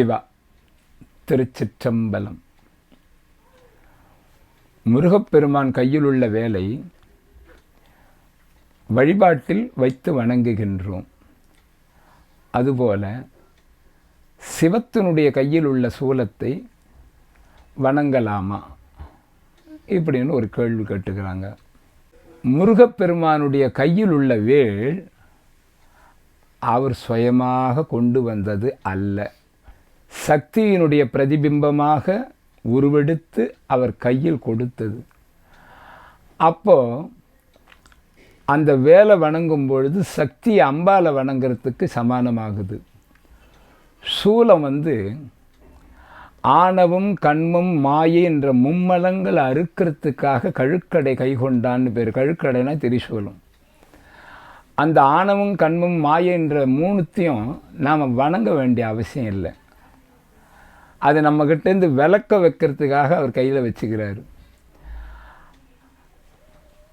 சிவா திருச்சிற்றம்பலம். முருகப்பெருமான் கையில் உள்ள வேலை வழிபாட்டில் வைத்து வணங்குகின்றோம். அதுபோல சிவத்தினுடைய கையில் உள்ள சூலத்தை வணங்கலாமா? இப்படின்னு ஒரு கேள்வி கேட்டுக்கிறாங்க. முருகப்பெருமானுடைய கையில் உள்ள வேள் அவர் சுயமாக கொண்டு வந்தது அல்ல. சக்தியினுடைய பிரதிபிம்பமாக உருவெடுத்து அவர் கையில் கொடுத்தது. அப்போ அந்த வேலை வணங்கும் பொழுது சக்தி அம்பால வணங்குறதுக்கு சமானமாகுது. சூலம் வந்து ஆணவம் கண்மும் மாயை என்ற மும்மலங்கள் அறுக்கிறதுக்காக கழுக்கடை கைகொண்டான்னு பேர். கழுக்கடைனா திரிசூலம். அந்த ஆணவம் கண்மும் மாயை என்ற மூணுத்தையும் நாம் வணங்க வேண்டிய அவசியம் இல்லை. அதை நம்மக்கிட்டேருந்து விளக்க வைக்கிறதுக்காக அவர் கையில் வச்சுக்கிறாரு.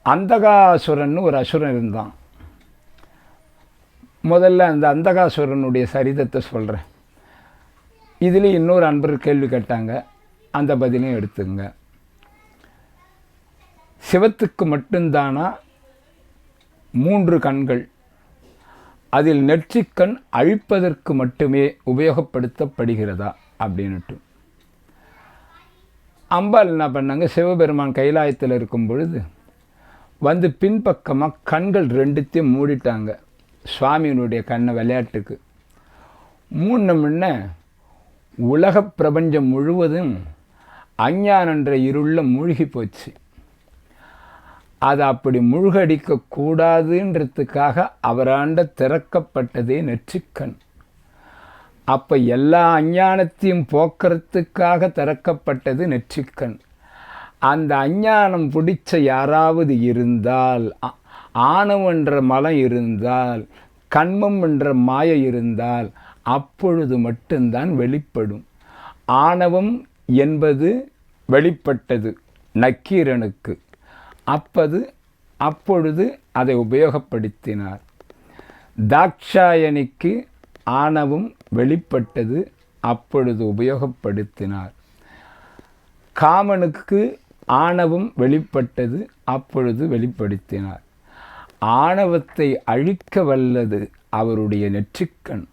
அந்தகாசுரன் ஒரு அசுரன் இருந்தான். முதல்ல அந்த அந்தகாசுரனுடைய சரிதத்தை சொல்கிறேன் இதில் இன்னொரு அன்பர் கேள்வி கேட்டாங்க. அந்த பதிலையும் எடுத்துங்க. சிவத்துக்கு மட்டும்தானா? மூன்று கண்கள். அதில் நெற்றிக்கண் அழிப்பதற்கு மட்டுமே உபயோகப்படுத்தப்படுகிறதா? அப்படின்னுட்டு. அம்பாள் என்ன பண்ணாங்க? சிவபெருமான் கைலாயத்தில் இருக்கும் பொழுது வந்து பின்பக்கமாக கண்கள் ரெண்டுத்தையும் மூடிட்டாங்க. சுவாமியினுடைய கண்ணை விளையாட்டுக்கு. மூணு முன்ன உலக பிரபஞ்சம் முழுவதும் அஞ்ஞானன்ற இருள மூழ்கி போச்சு. அது அப்படி முழுகடிக்க கூடாதுன்றதுக்காக அவராண்ட திறக்கப்பட்டதே நெற்றிக்கண். அப்போ எல்லா அஞ்ஞானத்தையும் போக்குறதுக்காக திறக்கப்பட்டது நெற்றிக்கண். அந்த அஞ்ஞானம் பிடிச்ச யாராவது இருந்தால் ஆணவம் என்ற மலம் இருந்தால் கண்மம் என்ற மாய இருந்தால் அப்பொழுது மட்டும்தான் வெளிப்படும். ஆணவம் என்பது வெளிப்பட்டது நக்கீரனுக்கு. அப்பது அப்பொழுது அதை உபயோகப்படுத்தினார். தாக்ஷாயணிக்கு ஆணவம் வெளிப்பட்டது அப்பொழுது உபயோகப்படுத்தினார். காமனுக்கு ஆணவம் வெளிப்பட்டது அப்பொழுது வெளிப்படுத்தினார். ஆணவத்தை அழிக்க வல்லது அவருடைய நெற்றிக்கண்.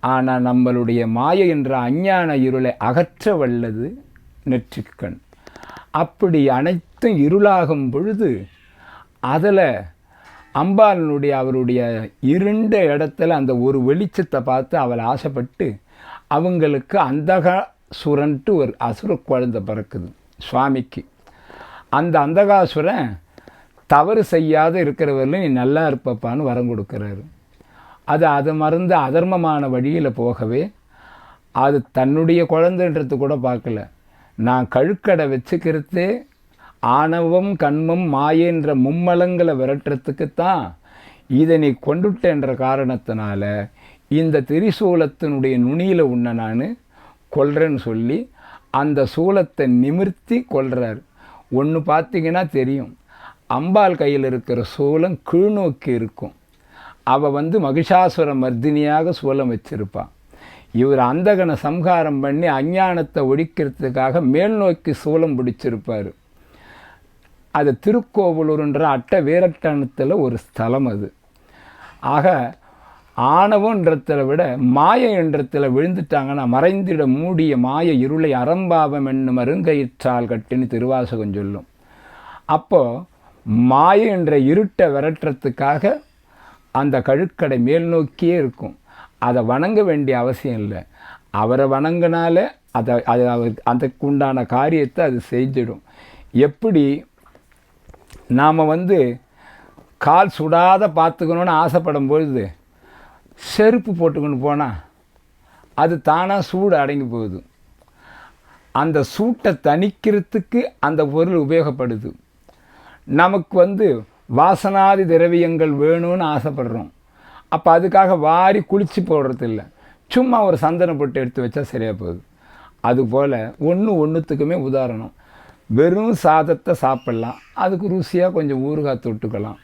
ஆனால் நம்மளுடைய மாய என்ற அஞ்ஞான இருளை அகற்ற வல்லது நெற்றிக்கண். அப்படி அனைத்தும் இருளாகும் பொழுது அதில் அம்பாளனுடைய அவருடைய இருண்ட இடத்துல அந்த ஒரு வெளிச்சத்தை பார்த்து அவள் ஆசைப்பட்டு அவங்களுக்கு அந்தகா சுரன்ட்டு ஒரு அசுர குழந்தை பிறக்குது சுவாமிக்கு. அந்த அந்தகாசுரன் தவறு செய்யாத இருக்கிறவர்களும் நீ நல்லா இருப்பப்பான்னு வரம் கொடுக்குறாரு. அது அதை மறந்து அதர்மமான வழியில் போகவே அது தன்னுடைய குழந்தைன்றது கூட பார்க்கல. நான் கழுக்கடை வச்சுக்கிறதே ஆணவம் கண்மம் மாயன்ற மும்மலங்களை விரட்டுறதுக்குத்தான் இதை நீ கொண்டுட்டேன்ற காரணத்தினால இந்த திரிசூலத்தினுடைய நுனியில் உன்னை நான் கொல்றேன்னு சொல்லி அந்த சூலத்தை நிமிர்த்தி கொல்றார். ஒன்று பார்த்தீங்கன்னா தெரியும். அம்பாள் கையில் இருக்கிற சூலம் கீழ்நோக்கி இருக்கும். அவள் வந்து மகிஷாசுர மர்தினியாக சூலம் வச்சிருப்பான் இவர் அந்தகனை சம்ஹாரம் பண்ணி அஞ்ஞானத்தை ஒழிக்கிறதுக்காக மேல் நோக்கி சூலம் பிடிச்சிருப்பார். அது திருக்கோவலூர்ன்ற அட்ட வீரட்டணத்தில் ஒரு ஸ்தலம் அது. ஆக ஆணவன்றத்தில் விட மாய என்றத்தில் விழுந்துட்டாங்கன்னா மறைந்திட மூடிய மாய இருளை அறம்பாவம் என்னும் அருங்கயிற்றால் கட்டின்னு திருவாசகம் சொல்லும். அப்போது மாய என்ற இருட்டை விரட்டுறதுக்காக அந்த கழுக்கடை மேல் நோக்கியே இருக்கும். அதை வணங்க வேண்டிய அவசியம் இல்லை. அவரை வணங்கினாலே அதை அது அவர் அதுக்கு உண்டான காரியத்தை அது செஞ்சிடும். எப்படி நாம் வந்து கால் சுடாத பார்த்துக்கணுன்னு ஆசைப்படும் பொழுது செருப்பு போட்டுக்கொண்டு போனால் அது தானாக சூடு அடங்கி போகுது. அந்த சூட்டை தணிக்கிறதுக்கு அந்த பொருள் உபயோகப்படுது. நமக்கு வந்து வாசனாதி திரவியங்கள் வேணும்னு ஆசைப்படுறோம். அப்போ அதுக்காக வாரி குளிச்சு போடுறதில்ல. சும்மா ஒரு சந்தனம் பொட்டு எடுத்து வச்சா சரியாக போகுது. அதுபோல் ஒன்று ஒன்றுத்துக்குமே உதாரணம். வெறும் சாதத்தை சாப்பிட்லாம். அதுக்கு ருசியாக கொஞ்சம் ஊறுகாய் தொட்டுக்கலாம்.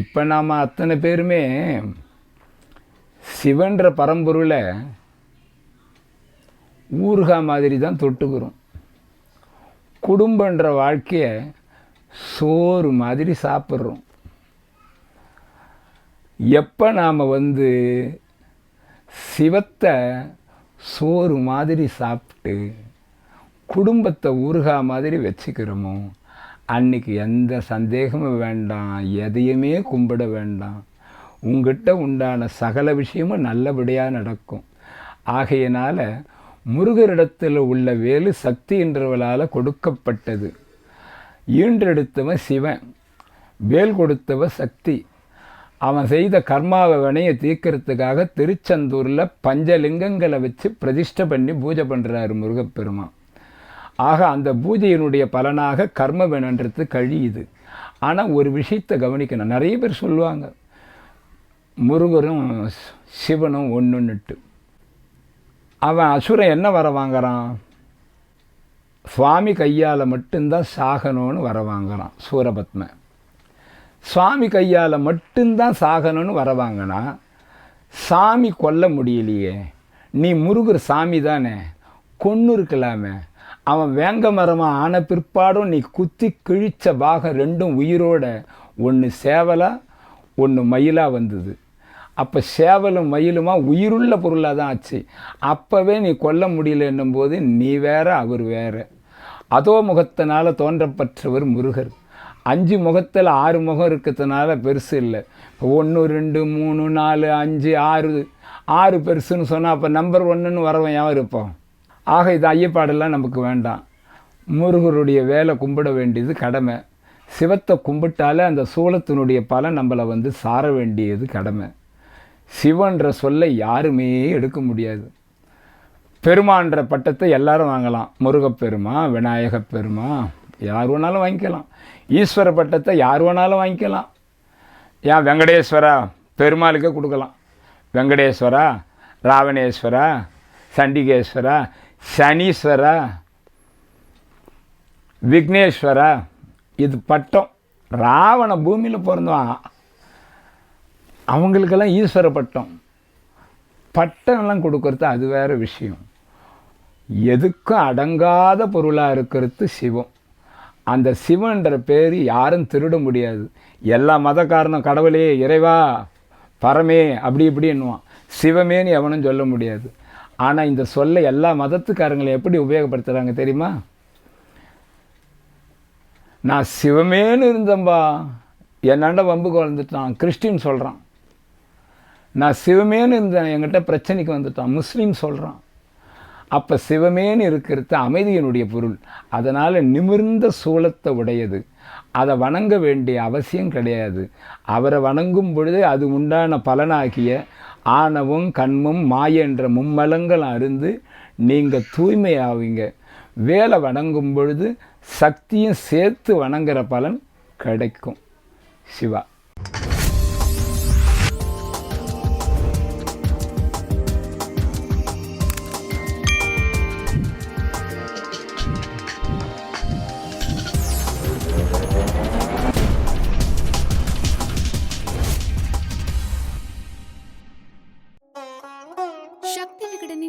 இப்போ நாம் அத்தனை பேருமே சிவன்ற பரம்பொருளை ஊறுகாய் மாதிரி தான் தொட்டுக்கிறோம். குடும்பன்ற வாழ்க்கையை சோறு மாதிரி சாப்பிட்றோம். எப்போ நாம் வந்து சிவத்தை சோறு மாதிரி சாப்பிட்டு குடும்பத்தை ஊறுகா மாதிரி வச்சுக்கிறோமோ அன்னைக்கு எந்த சந்தேகமும் வேண்டாம் எதையுமே கும்பிட வேண்டாம். உங்ககிட்ட உண்டான சகல விஷயமும் நல்லபடியாக நடக்கும். ஆகையினால் முருகரிடத்தில் உள்ள வேலு சக்தி என்றவளால் கொடுக்கப்பட்டது. ஈன்றெடுத்தவன் சிவன் வேல் கொடுத்தவ சக்தி. அவன் செய்த கர்மாவை வினையை தீர்க்கறதுக்காக திருச்செந்தூரில் பஞ்சலிங்கங்களை வச்சு பிரதிஷ்டை பண்ணி பூஜை பண்ணுறாரு முருகப்பெருமான். ஆக அந்த பூஜையினுடைய பலனாக கர்ம வேணுன்றது கழியுது. ஆனால் ஒரு விஷயத்தை கவனிக்கணும். நிறைய பேர் சொல்லுவாங்க முருகரும் சிவனும் ஒன்றுன்னுட்டு அவன் அசுரன் என்ன வர வாங்குறான்? சுவாமி கையால் மட்டும்தான் சாகணும்னு வர வாங்குறான் சூரபத்ம. சுவாமி கையால் மட்டும்தான் சாகணும்னு வர வாங்கினா சாமி கொல்ல முடியலையே. நீ முருகர் சாமி தானே கொன்று இருக்கலாமே. அவன் வேங்க மரமாக ஆன பிற்பாடும் நீ குத்தி கிழிச்ச பாகம் ரெண்டும் உயிரோட. ஒன்று சேவலா ஒன்று மயிலாக வந்தது. அப்போ சேவலும் மயிலுமா உயிருள்ள பொருளாக தான் ஆச்சு. அப்போவே நீ கொல்ல முடியல என்னும்போது நீ வேற அவர் வேற. அதோ முகத்தினால தோன்றப்பற்றவர் முருகர். அஞ்சு முகத்தில் ஆறு முகம் இருக்கிறதுனால பெருசு இல்லை. இப்போ ஒன்று ரெண்டு மூணு நாலு அஞ்சு ஆறு ஆறு பெருசுன்னு சொன்னால் அப்போ நம்பர் ஒன்றுன்னு வரவன் யாரும் இருப்பான்? ஆக இது ஐயப்பாடெல்லாம் நமக்கு வேண்டாம். முருகருடைய வேலை கும்பிட வேண்டியது கடமை. சிவத்தை கும்பிட்டாலே அந்த சூலத்தினுடைய பலன் நம்மளை வந்து சார வேண்டியது கடமை. சிவன்ற சொல்லை யாருமே எடுக்க முடியாது. பெருமான்ற பட்டத்தை எல்லாரும் வாங்கலாம். முருகப்பெருமா விநாயகப் பெருமா யார் வேணாலும் வாங்கிக்கலாம். ஈஸ்வர பட்டத்தை யார் வேணாலும் வாங்கிக்கலாம். ஏன் வெங்கடேஸ்வரா? பெருமாளுக்கே கொடுக்கலாம். வெங்கடேஸ்வரா ராவணேஸ்வரா சண்டிகேஸ்வரா சனீஸ்வர விக்னேஸ்வரா இது பட்டம். ராவண பூமியில் பிறந்தவன் அவங்களுக்கெல்லாம் ஈஸ்வர பட்டம். பட்டம்லாம் கொடுக்கறது அது வேறு விஷயம். எதுக்கும் அடங்காத பொருளாக இருக்கிறது சிவம். அந்த சிவன்ற பேர் யாரும் திருட முடியாது. எல்லா மதக்காரனும் கடவுளே இறைவா பரமே அப்படி இப்படின்னுவான். சிவமேன்னு எவனும் சொல்ல முடியாது. ஆனால் இந்த சொல்லை எல்லா மதத்துக்காரங்களும் எப்படி உபயோகப்படுத்துகிறாங்க தெரியுமா? நான் சிவமேன்னு இருந்தேன்பா. என்னாண்ட வம்பு குழந்துட்டான் கிறிஸ்டின் சொல்கிறான் நான் சிவமேன்னு இருந்தேன். என்கிட்ட பிரச்சனைக்கு வந்துட்டான். முஸ்லீம் சொல்கிறான் அப்போ சிவமேன்னு இருக்கிறது அமைதியினுடைய பொருள். அதனால் நிமிர்ந்த சூலத்தை உடையது. அதை வணங்க வேண்டிய அவசியம் கிடையாது. அவரை வணங்கும் பொழுது அது உண்டான பலனாகிய ஆணவும் கண்மும் மாய என்ற மும்மலங்கள் அருந்து நீங்கள் தூய்மையாவீங்க. வேலை வணங்கும் பொழுது சக்தியும் சேர்த்து வணங்குற பலன் கிடைக்கும். சிவா.